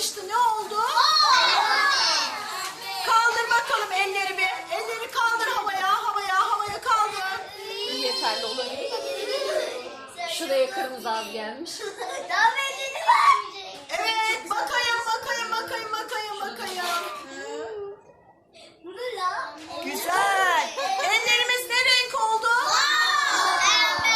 karıştı. Ne oldu? Kaldır bakalım elleri bir. Elleri kaldır havaya, havaya, havaya kaldır. Yeterli olabilir. Şuraya kırmızı az gelmiş.